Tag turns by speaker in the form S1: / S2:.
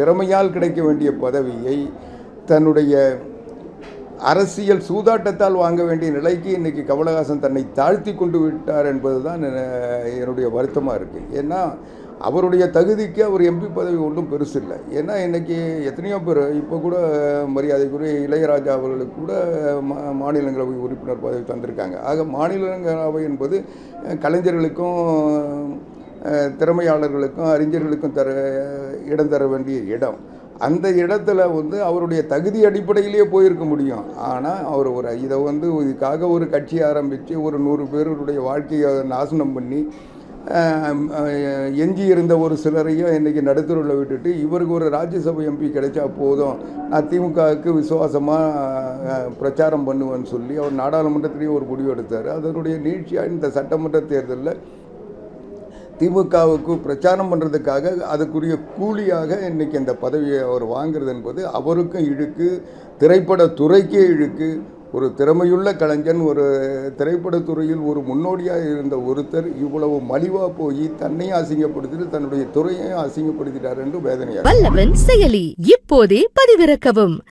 S1: திறமையால் கிடைக்க வேண்டிய பதவியை தன்னுடைய அரசியல் சூதாட்டத்தால் வாங்க வேண்டிய நிலைக்கு இன்னைக்கு கமலஹாசன் தன்னை தாழ்த்தி கொண்டு விட்டார் என்பது தான் என்னுடைய வருத்தமாக இருக்குது ஏன்னா அவருடைய தகுதிக்கு அவர் எம்பி பதவி ஒன்றும் பெருசு இல்லை. ஏன்னா இன்னைக்கு எத்தனையோ பேர் இப்போ கூட மரியாதைக்குரிய இளையராஜா அவர்களுக்கு கூட மா- மாநிலங்களவை உறுப்பினர் பதவி தந்திருக்காங்க. ஆக மாநிலங்களவை என்பது கலைஞர்களுக்கும் திறமையாளர்களுக்கும் அறிஞர்களுக்கும் தர இடம் தர வேண்டிய இடம். அந்த இடத்துல வந்து அவருடைய தகுதி அடிப்படையிலேயே போயிருக்க முடியும். ஆனால் அவர் ஒரு இதை வந்து இதுக்காக ஒரு கட்சி ஆரம்பித்து ஒரு நூறு பேருடைய வாழ்க்கையை நாசனம் பண்ணி எஞ்சி இருந்த ஒரு சிலரையும் இன்றைக்கி நடுத்தருவில் விட்டுட்டு இவருக்கு ஒரு ராஜ்யசபை எம்பி கிடைச்சா போதும். நான் திமுகவுக்கு விசுவாசமாக பிரச்சாரம் பண்ணுவேன்னு சொல்லி அவர் நாடாளுமன்றத்திலேயே ஒரு முடிவு எடுத்தார். அதனுடைய நீட்சியாக இந்த சட்டமன்ற தேர்தலில் திமுகவுக்கு பிரச்சாரம் பண்ணுறதுக்காக அதுக்குரிய கூலியாக இன்னைக்கு அந்த பதவியை அவர் வாங்குறது என்பது அவருக்கும் இழுக்கு திரைப்பட துறைக்கே இழுக்கு. ஒரு திறமையுள்ள கலைஞன் ஒரு திரைப்படத்துறையில் ஒரு முன்னோடியாக இருந்த ஒருத்தர் இவ்வளவு மலிவாக போய் தன்னையும் அசிங்கப்படுத்திட்டு தன்னுடைய துறையையும் அசிங்கப்படுத்திட்டார் என்று வேதனையாக
S2: செயலி இப்போதே பதிவிறக்கவும்.